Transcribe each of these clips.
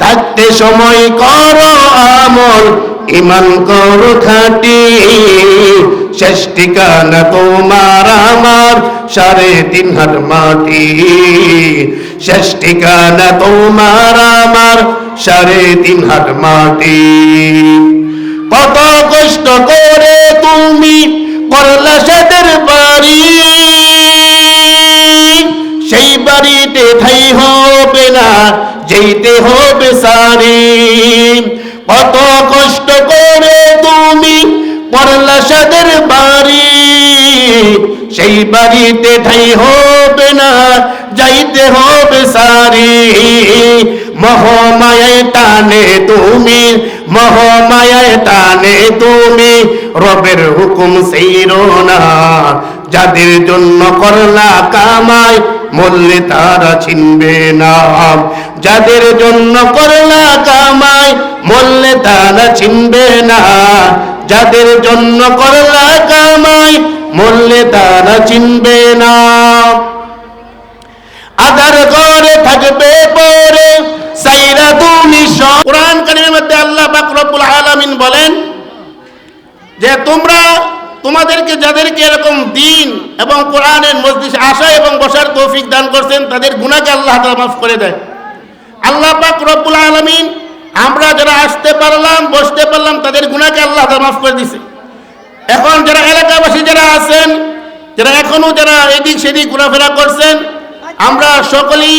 থাকতে সময় কর, আমল ইমান করো খাটি। শেষ ঠিকানা তোমার আমার, সাড়ে তিন হাত মাটি। শেষ ঠিকানা তোমার আমার, সাড়ে তিন হাত মাটি। কত কষ্ট করে তুমি করলা সেদের বাড়ি। সেই বাড়িতে ঠাই হবে না যেতে হবে সারি কত কষ্ট করে তুমি পড়লা সাদের বাড়ি, সেই বাড়িতে ঠাই হবে না যাইতে হবে সারি মহমায় টানে তুমি মহমায় টানে তুমি, রবের হুকুম সেইরো না, যাদের জন্য করলা কামাই মরলে তারা চিনবে না। যাদের জন্য করলা কামাই মরলে তারা চিনবে না। যাদের জন্য করলা কামাই মরলে তারা চিনবে না। আধার ঘরে থাকবে পরে, সাইরা তুমি কোরআন কারিমের মধ্যে আল্লাহ পাক আলামিন বলেন যে তোমরা তোমাদেরকে যাদেরকে এরকম দিন এবং কোরআনের মসজিদে আসা এবং বসার তৌফিক দান করছেন, তাদের গুণাকে আল্লাহ মাফ করে দেয়। আল্লাহ পাক রব্বুল আলমিন, আমরা যারা আসতে পারলাম, বসতে পারলাম, তাদের গুণাকে আল্লাহ মাফ করে দিছে। এখন যারা এলাকাবাসী যারা আছেন, যারা এখনও যারা এদিক সেদিক ঘোরাফেরা করছেন, আমরা সকলেই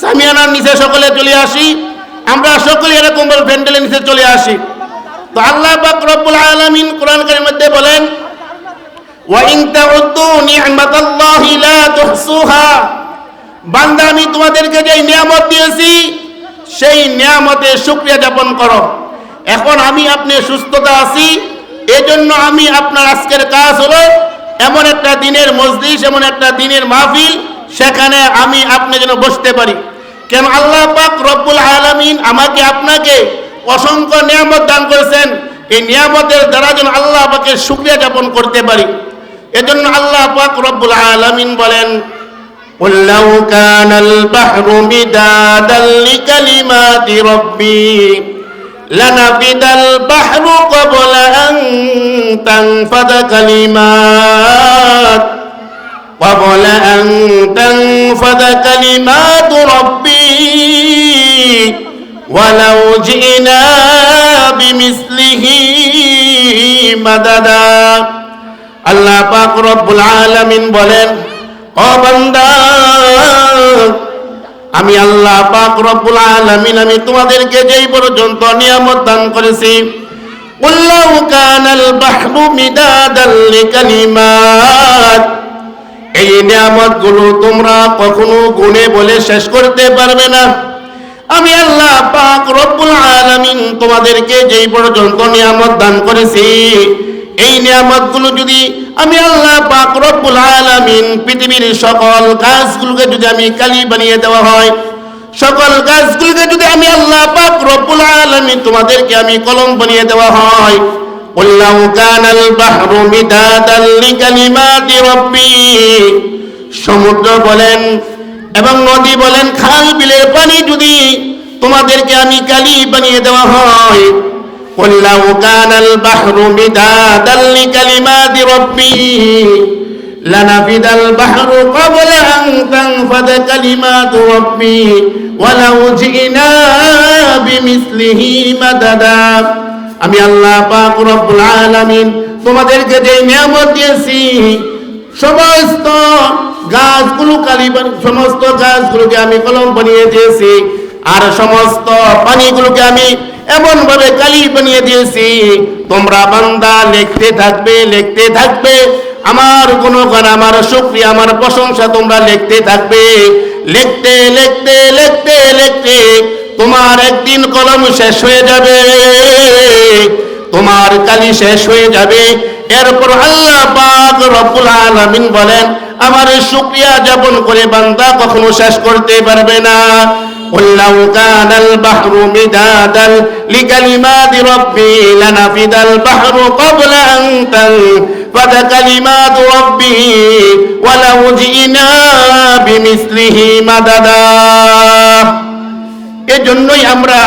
সামিয়ানার নিচে সকলে চলে আসি, আমরা সকলে এরকম প্যান্ডেলের নিচে চলে আসি। তো আল্লাহ পাক রব্বুল আলমিন কোরআন মধ্যে বলেন ওয়া ইন তাউদ্দু নি'মাতাল্লাহি লা তুহসুহা। আমি তোমাদেরকে যে নিয়ামত দিয়েছি, সেই নিয়ামতে শুকরিয়া যাপন করো। এখন আমি আপনি সুস্থতা আছি, এজন্য আমি আপনার আজকের কাজ হলো এমন একটা দিনের মসজিদ এমন একটা দিনের মাহফিল, সেখানে আমি আপনি যেন বসতে পারি। কেন আল্লাহ পাক রব্বুল আলামিন আমাকে আপনাকে অসংখ্য নিয়ামত দান করেছেন। এই নিয়ামতের দ্বারা যেন আল্লাহ পাকে শুকরিয়া যাপন করতে পারি। এজন্য আল্লাহ পাক রব্বুল আলামিন বলেন قل لو كان البحر مدادا لكلمات ربي لنفد البحر قبل أن تنفد كلمات قبل أن تنفد كلمات ربي ولو جئنا بمثله مددا আল্লাহ পাক রব্বুল আলামিন বলেন, ও বান্দা, আমি আল্লাহ পাক রব্বুল আলামিন, আমি তোমাদেরকে যেই পর্যন্ত নিয়ামত দান করেছি উল্লাহ কানাল বাহরু মিদাদাল লিকালিমাত, এই নিয়ামতগুলো তোমরা কখনো গুণে বলে শেষ করতে পারবে না। আমি আল্লাহ পাক রব্বুল আলামিন তোমাদেরকে যেই পর্যন্ত নিয়ামত দান করেছি এই নিয়ামত গুলো যদি আমি আল্লাহ পাক রব্বুল আলামিন পৃথিবীর সকল গাছগুলোকে যদি আমি কালি বানিয়ে দেওয়া হয় সকল গাছগুলোকে যদি আমি আল্লাহ পাক রব্বুল আলামিন তোমাদেরকে আমি কলম বানিয়ে দেওয়া হয় قل لو كان البحر مدادا لكلمات ربي সমুদ্র বলেন এবং নদী বলেন খাল বিলের পানি যদি তোমাদেরকে আমি কালি বানিয়ে দেওয়া হয় قل لو كان البحر مدادا لكلمات ربي لنفد البحر قبل أن تنفد كلمات ربي ولو جئنا بمثله مددا আমি আল্লাহ পাক রব্বুল আলামিন তোমাদেরকে যে নিয়ামত দিয়েছি সমস্ত গাছগুলো কালি বান- সমস্ত গাছগুলোকে আমি কলম বানিয়ে দিয়েছি আর সমস্ত পানিগুলোকে আমি এমন ভাবে কালি বানিয়ে দিয়েছি, তোমরা বান্দা লিখতে থাকবে লিখতে থাকবে। আমার গুণগান, আমার শুক্রিয়া আমার প্রশংসা তোমরা লিখতে থাকবে। লিখতে লিখতে লিখতে লিখতে তোমার একদিন কলম শেষ হয়ে যাবে। তোমার কালি শেষ হয়ে যাবে। এরপর আল্লাহ পাক রব্বুল আলামিন বলেন, আমার শুকরিয়া যাপন করে বান্দা কখনো শেষ করতে পারবে না। قل لو كان البحر مدادا لكلمات ربي لنفد البحر قبل أن تنفد كلمات ربي ولو جئنا بمثله مددا এজন্যই আমরা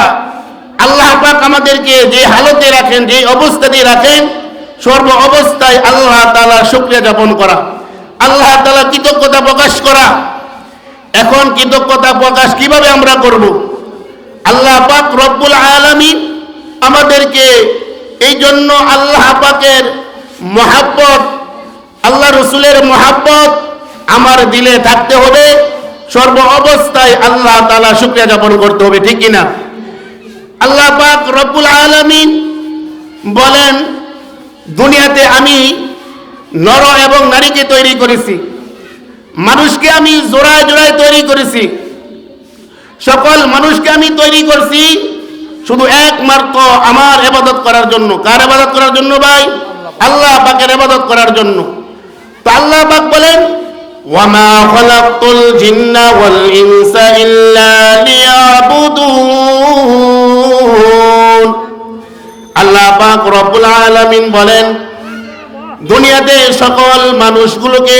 আল্লাহ পাক আমাদেরকে যে হালতে রাখেন যে অবস্থাতে রাখেন সর্ব অবস্থায় আল্লাহ তাআলা শুকরিয়া যাপন করা আল্লাহ তাআলা কৃতজ্ঞতা প্রকাশ করা এখন কৃতজ্ঞতা প্রকাশ কীভাবে আমরা করব? আল্লাহ পাক রব্বুল আলামিন আমাদেরকে এই জন্য আল্লাহ পাকের মহাব্বত, আল্লাহ রসুলের মহাব্বত আমার দিলে থাকতে হবে। সর্ব অবস্থায় আল্লাহ তাআলা শুক্রিয়া যাপন করতে হবে, ঠিক কিনা? আল্লাহ পাক রব্বুল আলামিন বলেন, দুনিয়াতে আমি নর এবং নারীকে তৈরি করেছি। মানুষকে আমি জোড়ায় জোড়ায় তৈরি করেছি। সকল মানুষকে আমি তৈরি করছি শুধু একমাত্র আমার এবাদত করার জন্য। কার এবাদত করার জন্য ভাই? আল্লাহ পাকের এবাদত করার জন্য। তো আল্লাহ পাক বলেন, ওয়ামা খলাকতুল জিন্না ওয়াল ইনসা ইল্লা লিয়াবুদুন। আল্লাহ পাক রব্বুল আলামিন বলেন, দুনিয়াতে সকল মানুষগুলোকে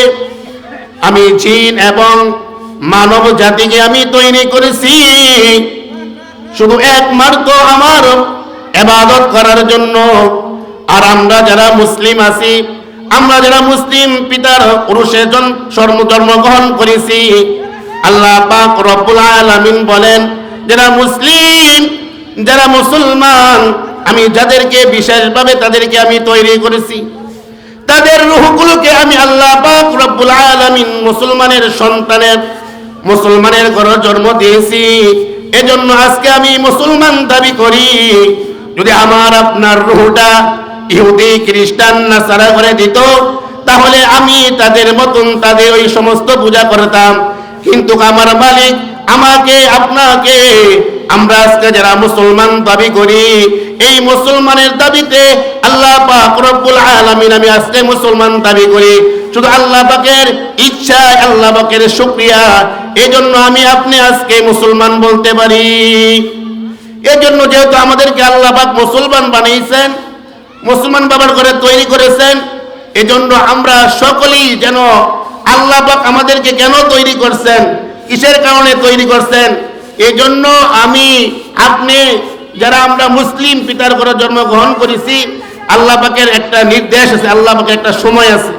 আমি জিন এবং মানব জাতিকে আমি তৈরি করেছি। শুধু একমাত্র আমার এবাদত করার জন্য। আর আমরা যারা মুসলিম আছি, আমরা যারা মুসলিম পিতার পুরুষের জন্ম জন্মগ্রহণ করেছি, আল্লাহ পাক রব্বুল আলামিন বলেন, যারা মুসলিম, যারা মুসলমান, আমি যাদেরকে বিশেষভাবে তাদেরকে আমি তৈরি করেছি। তাদের রুহগুলোকে আমি আল্লাহ পাক রব্বুল আলামিন মুসলমানের সন্তানের, মুসলমানের ঘরে জন্ম দিয়েছি। এজন্য আজকে আমি মুসলমান দাবি করি, যদি আমার আপনার রুহটা ইহুদি, খ্রিস্টান না সারা করে দিত, তাহলে আমি তাদের মতন তাদের ওই সমস্ত পূজা করতাম। কিন্তু আমার মালিক আমাকে, আপনাকে আমরা আজকে যারা মুসলমান দাবি করি, এই মুসলমানের দাবিতে আল্লাহ পাক রব্বুল আলামিন আমি আজকে মুসলমান দাবি করি। শুধু আল্লাহ পাকের ইচ্ছা আল্লাহ পাকের শুকরিয়া এই জন্য আমি আপনি আজকে মুসলমান বলতে পারি। এই জন্য যেহেতু আমাদেরকে আল্লাহ পাক মুসলমান বানিয়েছেন, মুসলমান বাবার করে তৈরি করেছেন, এজন্য আমরা সকলেই যেন আল্লাহ পাক আমাদেরকে কেন তৈরি করছেন, কিসের কারণে তৈরি করছেন এই জন্য আমি, আপনি যারা আমরা মুসলিম পিতার ঘরে জন্মগ্রহণ করেছি, আল্লাহ পাকের একটা নির্দেশ আছে, আল্লাহ পাকের একটা সময় আছে।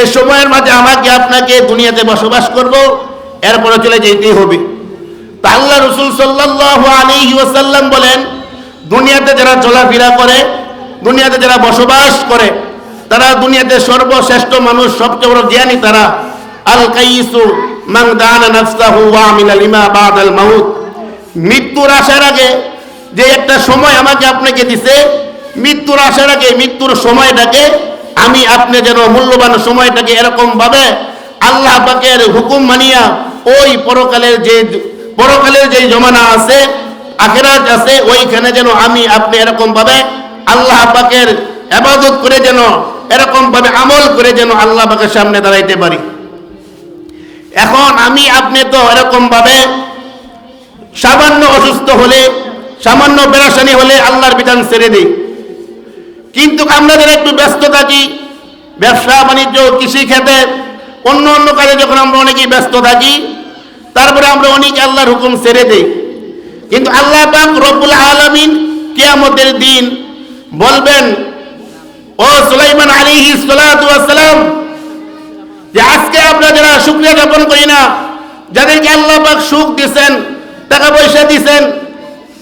এই সময়ের মাঝে আমাকে আপনাকে দুনিয়াতে বসবাস করব, এরপরে চলে যেতেই হবে। তা আল্লাহ রসুল সাল্লাল্লাহু আলাইহি ওয়াসাল্লাম বলেন, দুনিয়াতে যারা চলাফেরা করে, দুনিয়াতে যারা বসবাস করে, তারা দুনিয়াতে সর্বশ্রেষ্ঠ মানুষ, সবচেয়ে বড় জ্ঞানী তারা আল কাইসু মান দানা নাফসাহু ওয়া আমিলা লিমা বাদাল মাউত। মৃত্যুর আসার আগে যে একটা সময় আমাকে আপনাকে দিছে, মৃত্যুর আসার আগে মৃত্যুর সময়টাকে আমি আপনি যেন মূল্যবান সময়টাকে এরকম ভাবে আল্লাহ পাকের হুকুম মানিয়া ওই পরকালের যে পরকালের যে জমানা আছে, আখেরাত আছে, ওইখানে যেন আমি আপনি এরকম ভাবে আল্লাহ পাকের আবাদত করে যেন এরকম ভাবে আমল করে যেন আল্লাহ পাকের সামনে দাঁড়াইতে পারি। এখন আমি আপনি তো এরকম ভাবে সামান্য অসুস্থ হলে, সামান্য পেরাশানি হলে আল্লাহর বিধান ছেড়ে দিই। কিন্তু আমরা একটু ব্যস্ত থাকি ব্যবসা, বাণিজ্য, কৃষি ক্ষেত্রে অন্য অন্য কাজে যখন আমরা অনেকেই ব্যস্ত থাকি, তারপরে আমরা অনেকে আল্লাহর হুকুম ছেড়ে দিই। কিন্তু আল্লাহ পাক রব্বুল আলামিন কিয়ামতের দিন বলবেন, ও সুলাইমান সালাতু ওয়াসসালাম যে আজকে আমরা যারা শুকরিয়া জ্ঞাপন করি না, যাদেরকে আল্লাহ পাক সুখ দিছেন, টাকা পয়সা দিছেন,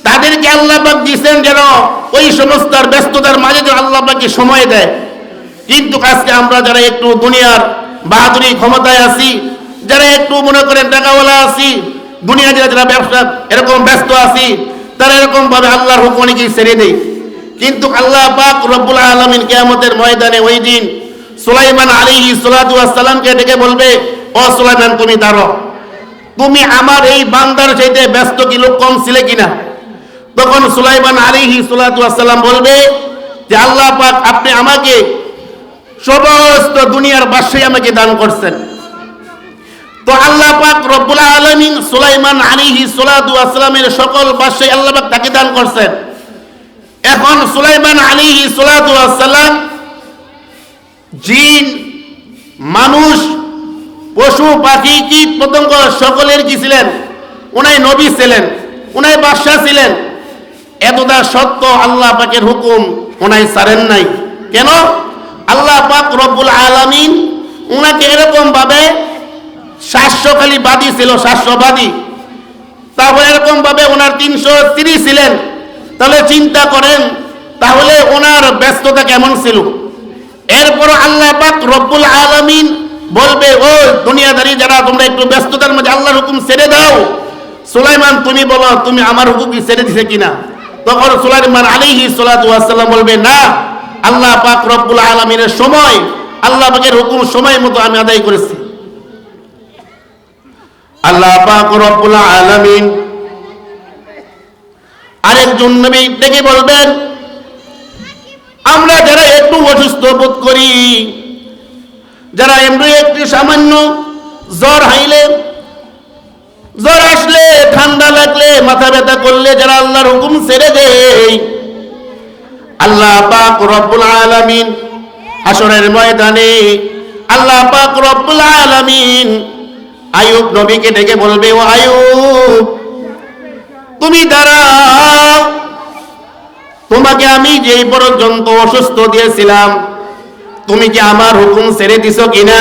তাদেরকে আল্লাহ পাক দিছেন যেন ওই সমস্ত ব্যস্ততার মাঝে যেন আল্লাহ সময় দেয়। কিন্তু আজকে আমরা যারা একটু দুনিয়ার বাহাদুরি ক্ষমতায় আছি, যারা একটু মনে করেন টাকাওয়ালা আছি, দুনিয়া যারা যারা ব্যবসা এরকম ব্যস্ত আছি, তারা এরকম ভাবে আল্লাহর হুকুম অনেকেই ছেড়ে দেয়। কিন্তু আল্লাহ পাক রব্বুল আলমিন কেয়ামতের ময়দানে ওই দিন সুলাইমান আলী সালাতামকে ডেকে বলবে, ও সুলাইমান, তুমি দাঁড়ো তুমি আমার এই বান্দার চাইতে ব্যস্ত কি, লোক কম ছিলে কিনা? তখন সুলাইমান আলিহি সালাম বলবে যে, আল্লাহ পাক আপনি আমাকে সমস্ত দুনিয়ার বাসায় আমাকে দান করছেন। তো আল্লাহ পাক রব্বুল আলামিন সুলাইমান আলাইহি সালাতু আসসালামের সকল বাসায় আল্লাহ পাক তাকে দান করছেন। এখন সুলাইমান আলাইহি সালাতু আসসালাম জিন, মানুষ, পশু, পাখি, কীট, পতঙ্গ সকলের কি ছিলেন? উনাই নবী ছিলেন, উনাই বাদশাহ ছিলেন। এতটা সত্য আল্লাহ পাকের হুকুম ওনাই সারেন নাই। কেন? আল্লাহ পাক রব্বুল আলামিন উনাকে এরকম ভাবে সাতশোখালি বাদী ছিল সাতশোবাদী তারপর এরকম ভাবে ওনার তিনশো ছিলেন। তাহলে চিন্তা করেন, তাহলে ওনার ব্যস্ততা কেমন ছিল? এরপর আল্লাহ পাক রব্বুল আলামিন বলবে, ও দুনিয়াদারি যারা, তোমরা একটু ব্যস্ততার মধ্যে আল্লাহর হুকুম ছেড়ে দাও। সুলাইমান, তুমি বলো, তুমি আমার হুকুম কি ছেড়ে দিছে কিনা? তখন সুলাইমান সালাতু ওয়াসসালাম বলবে, না, আল্লাহ পাক রব্বুল আলামিনের সময়, আল্লাহ পাকের হুকুম সময় মতো আমি আদায় করেছি। আল্লাহ পাক রব্বুল আলামিন আরেকজন নবী ডেকে বলবেন, আমরা অসুস্থ বোধ করি। যারা এমনি একটু সামান্য জ্বর হাইলে, জ্বর আসলে ঠান্ডা লাগলে, মাথা ব্যথা করলে যারা আল্লাহর হুকুম ছেড়ে দেয়, আল্লাহ পাক রব্বুল আলামিন হাসরের ময়দানে আল্লাহ পাক রব্বুল আলামিন আয়ুব নবীকে ডেকে বলবে, ও আয়ুব, তুমি দাঁড়াও। তোমাকে আমি যেই পর্যন্ত অসুস্থ দিয়েছিলাম তুমি কি আমার হুকুম ছেড়ে দিছ কিনা?